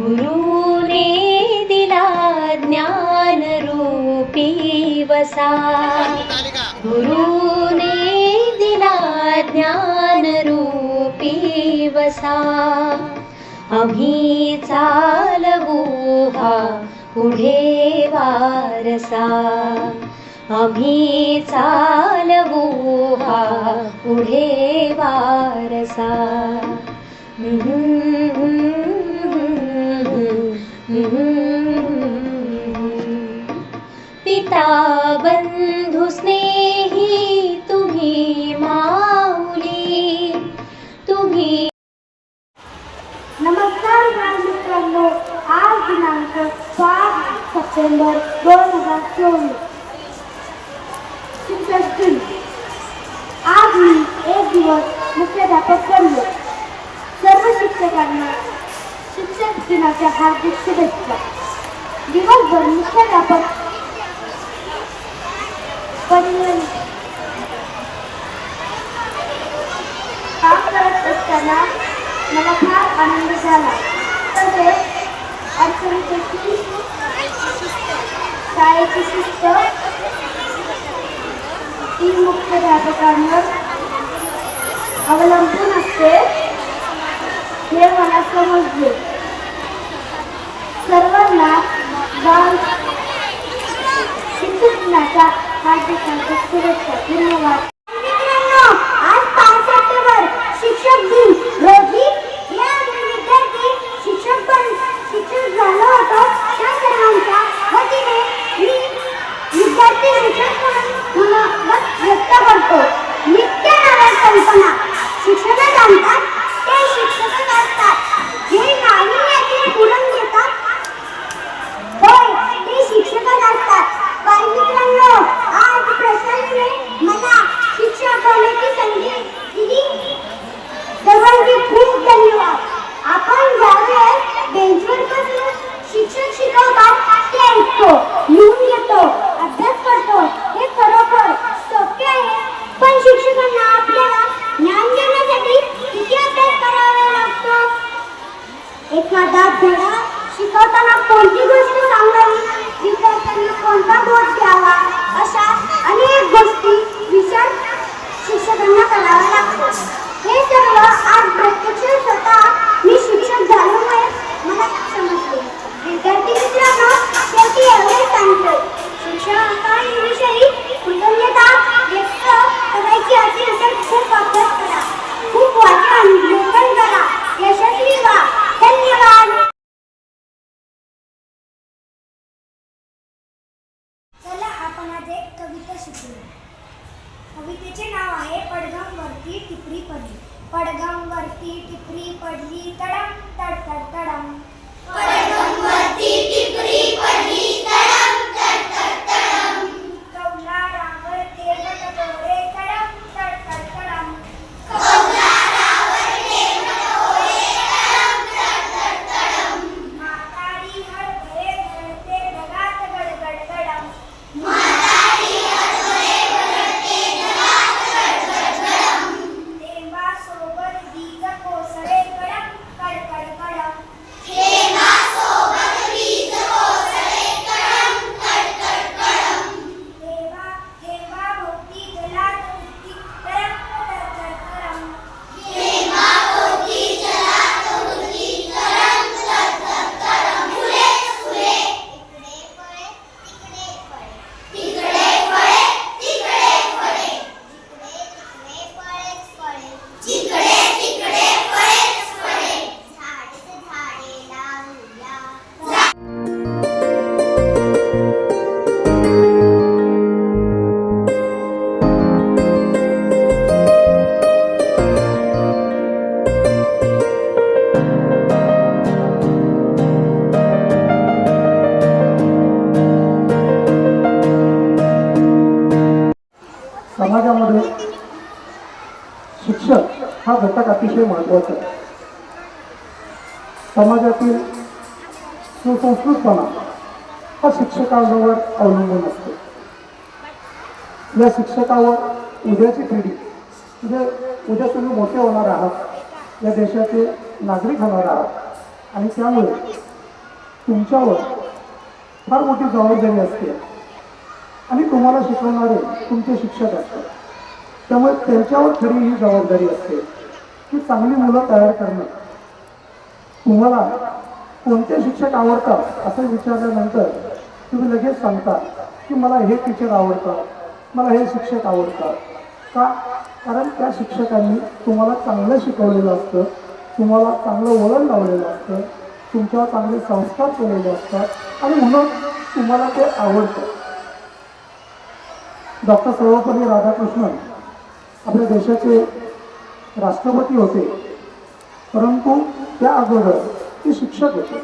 गुरुने दिला ज्ञान रूपी वसा। गुरुने दिला ज्ञान रूपी वसा। आम्ही चालवू हा पुढे वारसा। आम्ही चालवू हा पुढे वारसा। पिता, बंधु स्नेही, तुम्ही माऊली, तुम्ही नमस्कार मित्रांनो, आज दिनांक पाच सप्टेंबर दोन हज़ार आज मी एक दिवस मुख्याध्यापक बनलो. सर्व शिक्षकांना शिक्षक दिनाच्या हार्दिक शुभेच्छा. दिवसभर मुख्याध्यापक शाळेची शिस्त. ती मुख्याध्यापकांवर अवलंबून असते. हे मला समजले. सर्वांना गाव शिक्षक हार्दिक हार्दिक शुभेच्छा धन्यवाद. एखादा धडा शिकवताना कोणती गोष्ट सांगावी? विद्यार्थ्यांना कोणता बोध द्यावा अशा अनेक गोष्टी विचार शिक्षकांना करावा लागतो हे सर्व पडगम वरती टिपरी पडली तडम तडतड तडम. पडगम वरती टिपरी पडली तडम समाजामध्ये शिक्षक हा घटक अतिशय महत्त्वाचा आहे. समाजातील सुसंस्कृतपणा हा शिक्षकांवर अवलंबून असतो. या शिक्षकावर उद्याची पिढी म्हणजे उद्या तुम्ही मोठे होणार आहात या देशाचे नागरिक होणार आहात आणि त्यामुळे तुमच्यावर फार मोठी जबाबदारी असते. आणि तुम्हाला शिकवणारे तुमचे शिक्षक असतात. त्यामुळे त्यांच्यावर खरी ही जबाबदारी असते की चांगली मुलं तयार करणं. तुम्हाला कोणते शिक्षक आवडतात असं विचारल्यानंतर तुम्ही लगेच सांगता की मला हे टीचर आवडतात मला हे शिक्षक आवडतात. का? कारण त्या शिक्षकांनी तुम्हाला चांगलं शिकवलेलं असतं तुम्हाला चांगलं वळण लावलेलं असतं तुमच्यावर चांगले संस्कार केलेले असतात आणि म्हणून तुम्हाला ते आवडतं. डॉक्टर सर्वपल्ली राधाकृष्णन आपल्या देशाचे राष्ट्रपती होते. परंतु त्या अगोदर ते शिक्षक होते.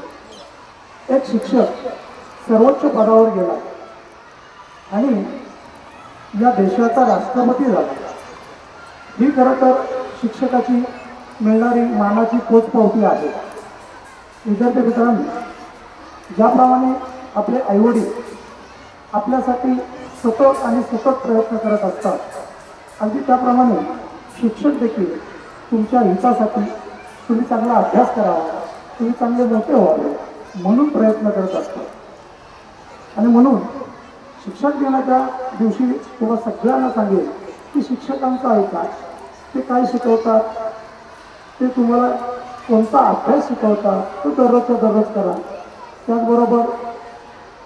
एक शिक्षक सर्वोच्च पदावर गेला आणि या देशाचा राष्ट्रपती झाला. ही खरं तर शिक्षकाची मिळणारी मानाची पोचपावती आहे. विद्यार्थी मित्रांनो ज्याप्रमाणे आपले आईवडील आपल्यासाठी सतत आणि सतत प्रयत्न करत असतात अगदी त्याप्रमाणे शिक्षक देखील तुमच्या हितासाठी तुम्ही चांगला अभ्यास करावा तुम्ही चांगले मोठे व्हावे म्हणून प्रयत्न करत असतात आणि म्हणून शिक्षक दिनाच्या दिवशी तुम्हाला सगळ्यांना सांगेल की शिक्षकांचं ऐका ते काय शिकवतात? ते तुम्हाला कोणता अभ्यास शिकवतात? तो दररोजच्या दररोज करा. त्याचबरोबर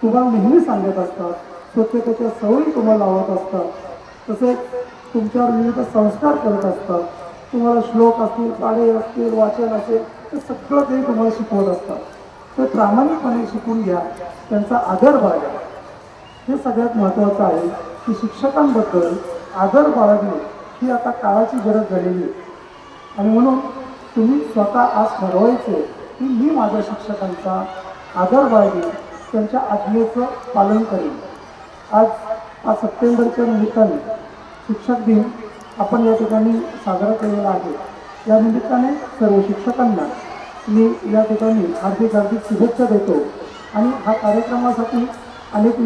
तुम्हाला नेहमी सांगत असतात स्वच्छतेच्या सवयी तुम्हाला लावत असतात. तसेच तुमच्यावर विविध संस्कार करत असतात. तुम्हाला श्लोक असतील पाढे असतील वाचन असेल ते सगळं ते तुम्हाला शिकवत असतात. ते प्रामाणिकपणे शिकून घ्या त्यांचा आदर बाळगा. हे सगळ्यात महत्त्वाचं आहे की शिक्षकांबद्दल आदर बाळगणे ही आता काळाची गरज झालेली आहे. आणि म्हणून तुम्ही स्वतः आज ठरवायचे की मी माझ्या शिक्षकांचा आदर बाळगेन त्यांच्या आज्ञेचं पालन करेन. आज आज सप्टेंबरच्या निमित्ताने शिक्षक दिन आपण या ठिकाणी साजरा केलेला आहे. या निमित्ताने सर्व शिक्षकांना मी या ठिकाणी हार्दिक हार्दिक शुभेच्छा देतो. आणि हा कार्यक्रमासाठी अनेक